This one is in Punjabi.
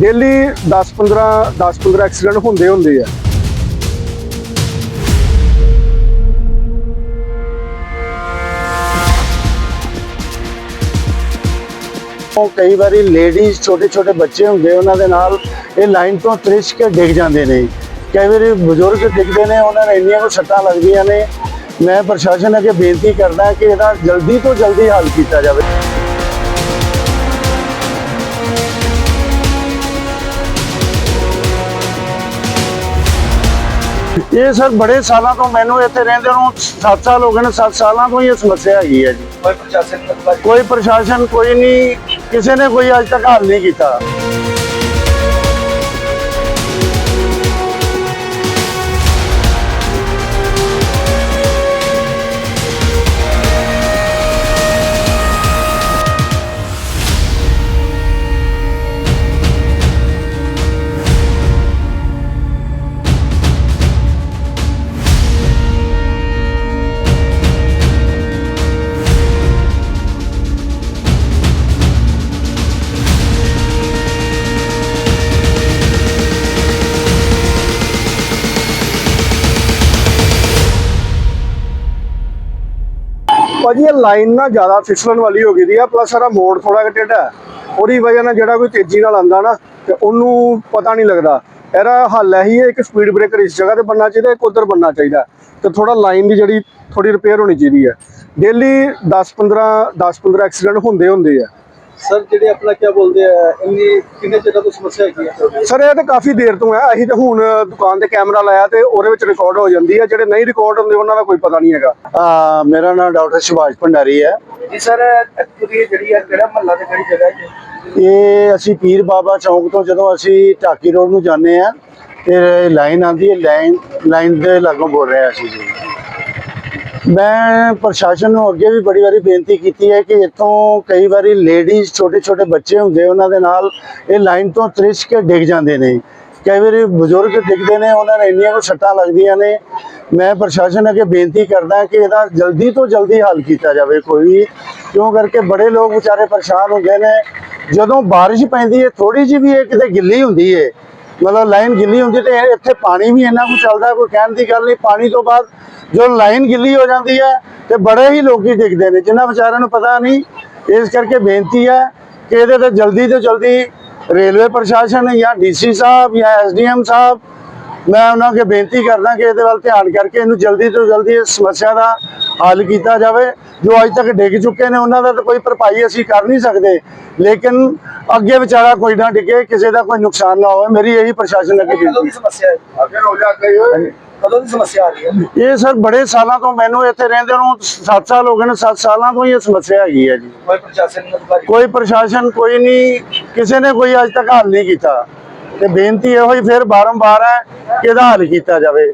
ਡੇਲੀ 10 15 10 15 ਐਕਸੀਡੈਂਟ ਹੁੰਦੇ ਹੁੰਦੇ ਆ। ਉਹ ਕਈ ਵਾਰੀ ਲੇਡੀਜ਼ ਛੋਟੇ ਛੋਟੇ ਬੱਚੇ ਹੁੰਦੇ, ਉਹਨਾਂ ਦੇ ਨਾਲ ਇਹ ਲਾਈਨ ਤੋਂ ਤ੍ਰਿਸ਼ ਕੇ ਡਿੱਗ ਜਾਂਦੇ ਨੇ। ਕਈ ਵਾਰੀ ਬਜ਼ੁਰਗ ਡਿੱਗਦੇ ਨੇ, ਉਹਨਾਂ ਨੂੰ ਇੰਨੀਆਂ ਕੁ ਸੱਟਾਂ ਲੱਗਦੀਆਂ ਨੇ। ਮੈਂ ਪ੍ਰਸ਼ਾਸਨ ਅੱਗੇ ਬੇਨਤੀ ਕਰਦਾ ਕਿ ਇਹਦਾ ਜਲਦੀ ਤੋਂ ਜਲਦੀ ਹੱਲ ਕੀਤਾ ਜਾਵੇ। ਇਹ ਸਰ ਬੜੇ ਸਾਲਾਂ ਤੋਂ ਮੈਨੂੰ ਇੱਥੇ ਰਹਿੰਦੇ ਨੂੰ 7 ਸਾਲ ਹੋ ਗਏ ਨੇ 7 ਸਾਲਾਂ ਤੋਂ ਹੀ ਇਹ ਸਮੱਸਿਆ ਹੈਗੀ ਹੈ ਜੀ। ਕੋਈ ਪ੍ਰਸ਼ਾਸਨ ਕੋਈ ਪ੍ਰਸ਼ਾਸਨ ਕੋਈ ਨਹੀਂ ਕਿਸੇ ਨੇ ਕੋਈ ਅੱਜ ਤੱਕ ਹੱਲ ਨਹੀਂ ਕੀਤਾ। ਭਾਜੀ, ਇਹ ਲਾਈਨ ਨਾ ਜ਼ਿਆਦਾ ਫਿਸਲਣ ਵਾਲੀ ਹੋ ਗਈ ਦੀ ਆ ਪਲੱਸ ਸਾਰਾ ਮੋੜ ਥੋੜਾ ਜਿਹਾ ਟੇਢਾ ਹੈ। ਉਹਦੀ ਵਜ੍ਹਾ ਨਾਲ ਜਿਹੜਾ ਕੋਈ ਤੇਜ਼ੀ ਨਾਲ ਆਂਦਾ ਨਾ, ਤੇ ਉਹਨੂੰ ਪਤਾ ਨਹੀਂ ਲੱਗਦਾ। ਇਹਦਾ ਹੱਲ ਇਹੀ ਹੈ, ਇੱਕ ਸਪੀਡ ਬ੍ਰੇਕਰ ਇਸ ਜਗ੍ਹਾ ਤੇ ਬੰਨਣਾ ਚਾਹੀਦਾ, ਇੱਕ ਉਧਰ ਬੰਨਣਾ ਚਾਹੀਦਾ। ਤੇ ਥੋੜਾ ਲਾਈਨ ਦੀ ਜਿਹੜੀ ਥੋੜੀ ਰਿਪੇਅਰ ਹੋਣੀ ਚਾਹੀਦੀ ਹੈ। ਡੇਲੀ 10 15 10 15 ਐਕਸੀਡੈਂਟ ਹੁੰਦੇ ਹੁੰਦੇ ਆ। ਸਰ ਜਿਹੜੇ ਆਪਣਾ ਕੀ ਬੋਲਦੇ ਆ ਇੰਨੀ ਕਿੰਨੇ ਚਿਰ ਤੋਂ ਸਮੱਸਿਆ ਹੈਗੀ ਹੈ ਸਰ ਇਹ ਤਾਂ ਕਾਫੀ ਦੇਰ ਤੋਂ ਹੈ। ਅਸੀਂ ਤਾਂ ਹੁਣ ਦੁਕਾਨ ਤੇ ਕੈਮਰਾ ਲਾਇਆ ਤੇ ਉਹਦੇ ਵਿੱਚ ਰਿਕਾਰਡ ਹੋ ਜਾਂਦੀ ਹੈ ਜਿਹੜੇ ਨਹੀਂ ਰਿਕਾਰਡ ਹੁੰਦੇ ਉਹਨਾਂ ਦਾ ਕੋਈ ਪਤਾ ਨਹੀਂ ਹੈਗਾ। ਆ ਮੇਰਾ ਨਾਮ ਡਾਕਟਰ ਸੁਭਾਸ਼ ਭੰਡਾਰੀ ਹੈ। ਜੀ ਸਰ ਪੂਰੀ ਜਿਹੜੀ ਹੈ ਕਿਹੜਾ ਮਹੱਲਾ ਤੇ ਕਿਹੜੀ ਜਗ੍ਹਾ ਹੈ ਇਹ ਅਸੀਂ ਪੀਰ ਬਾਬਾ ਚੌਂਕ ਤੋਂ ਜਦੋਂ ਅਸੀਂ ਢਾਕੀ ਰੋਡ ਨੂੰ ਜਾਂਦੇ ਆ ਤੇ ਲਾਈਨ ਆਂਦੀ ਹੈ ਲਾਈਨ ਲਾਈਨ ਦੇ ਲਾਗੋਂ ਬੋਲ ਰਹੇ ਅਸੀਂ ਜੀ। ਮੈਂ ਪ੍ਰਸ਼ਾਸਨ ਨੂੰ ਅੱਗੇ ਵੀ ਬੜੀ ਵਾਰੀ ਬੇਨਤੀ ਕੀਤੀ ਹੈ ਕਿ ਇੱਥੋਂ ਕਈ ਵਾਰੀ ਲੇਡੀਜ਼ ਛੋਟੇ ਛੋਟੇ ਬੱਚੇ ਹੁੰਦੇ ਉਹਨਾਂ ਦੇ ਨਾਲ ਇਹ ਲਾਈਨ ਤੋਂ ਤ੍ਰਿਸ਼ ਕੇ ਡਿੱਗ ਜਾਂਦੇ ਨੇ। ਕਈ ਵਾਰੀ ਬਜ਼ੁਰਗ ਡਿੱਗਦੇ ਨੇ, ਉਹਨਾਂ ਨੇ ਇੰਨੀਆਂ ਕੁ ਸੱਟਾਂ ਲੱਗਦੀਆਂ ਨੇ। ਮੈਂ ਪ੍ਰਸ਼ਾਸਨ ਅੱਗੇ ਬੇਨਤੀ ਕਰਦਾ ਕਿ ਇਹਦਾ ਜਲਦੀ ਤੋਂ ਜਲਦੀ ਹੱਲ ਕੀਤਾ ਜਾਵੇ ਕੋਈ ਵੀ ਕਿਉਂ ਕਰਕੇ ਬੜੇ ਲੋਕ ਵਿਚਾਰੇ ਪਰੇਸ਼ਾਨ ਹੁੰਦੇ ਨੇ। ਜਦੋਂ ਬਾਰਿਸ਼ ਪੈਂਦੀ ਹੈ ਥੋੜੀ ਜਿਹੀ ਵੀ ਇਹ ਕਿਤੇ ਗਿੱਲੀ ਹੁੰਦੀ ਹੈ ਮਤਲਬ ਲਾਈਨ ਗਿੱਲੀ ਹੁੰਦੀ ਤੇ ਇੱਥੇ ਪਾਣੀ ਵੀ ਇੰਨਾ ਕੁ ਚੱਲਦਾ, ਕੋਈ ਕਹਿਣ ਦੀ ਗੱਲ ਨਹੀਂ। ਪਾਣੀ ਤੋਂ ਬਾਅਦ ਜੋ ਲਾਈਨ ਗਿੱਲੀ ਹੋ ਜਾਂਦੀ ਹੈ ਤੇ ਬੜੇ ਹੀ ਲੋਕੀ ਡਿੱਗਦੇ ਨੇ, ਜਿਨ੍ਹਾਂ ਵਿਚਾਰਿਆਂ ਨੂੰ ਪਤਾ ਨਹੀਂ। ਇਸ ਕਰਕੇ ਬੇਨਤੀ ਹੈ ਕਿ ਇਹਦੇ ਤੇ ਜਲਦੀ ਤੋਂ ਜਲਦੀ ਰੇਲਵੇ ਪ੍ਰਸ਼ਾਸਨ ਜਾਂ ਡੀਸੀ ਸਾਹਿਬ ਜਾਂ ਐਸਡੀਐਮ ਸਾਹਿਬ ਮੈਂ ਉਹਨਾਂ ਅੱਗੇ ਬੇਨਤੀ ਕਰਦਾ ਕਿ ਇਹਦੇ ਵੱਲ ਧਿਆਨ ਕਰਕੇ ਇਹਨੂੰ ਜਲਦੀ ਤੋਂ ਜਲਦੀ ਇਸ ਸਮੱਸਿਆ ਦਾ ਹੱਲ ਕੀਤਾ ਜਾਵੇ। ਜੋ ਅੱਜ ਤੱਕ ਡਿੱਗ ਚੁੱਕੇ ਨੇ ਉਹਨਾਂ ਦਾ ਤਾਂ ਕੋਈ ਭਰਪਾਈ ਅਸੀਂ ਕਰ ਨਹੀਂ ਸਕਦੇ। ਲੇਕਿਨ ਅੱਗੇ ਵਿਚਾਰਾ ਕੋਈ ਨਾ ਡਿੱਗੇ ਕਿਸੇ ਦਾ ਕੋਈ ਨੁਕਸਾਨ ਨਾ ਹੋਵੇ। ਮੇਰੀ ਇਹੀ ਪ੍ਰਸ਼ਾਸਨ ਅੱਗੇ ਬੇਨਤੀ। ਸਮੱਸਿਆ ਹੈ? ਅੱਗੇ ਹੋ? ਜਾ ਕੇ ਕਦੋਂ ਦੀ ਸਮੱਸਿਆ ਆ ਰਹੀ ਹੈ? ਇਹ ਸਰ ਬੜੇ ਸਾਲਾਂ ਤੋਂ ਮੈਨੂੰ ਇੱਥੇ ਰਹਿੰਦੇ ਨੂੰ 7 ਸਾਲ ਹੋ ਗਏ ਨੇ 7 ਸਾਲਾਂ ਤੋਂ ਹੀ ਇਹ ਸਮੱਸਿਆ ਹੈਗੀ ਹੈ ਜੀ। ਕੋਈ ਪ੍ਰਸ਼ਾਸਨ ਕੋਈ ਪ੍ਰਸ਼ਾਸਨ ਕੋਈ ਨਹੀਂ ਕਿਸੇ ਨੇ ਕੋਈ ਅੱਜ ਤੱਕ ਹੱਲ ਨਹੀਂ ਕੀਤਾ। ਤੇ ਬੇਨਤੀ ਇਹੋ ਹੀ ਫਿਰ ਬਾਰੰਬਾਰ ਹੈ ਕਿ ਇਹਦਾ ਹੱਲ ਕੀਤਾ ਜਾਵੇ।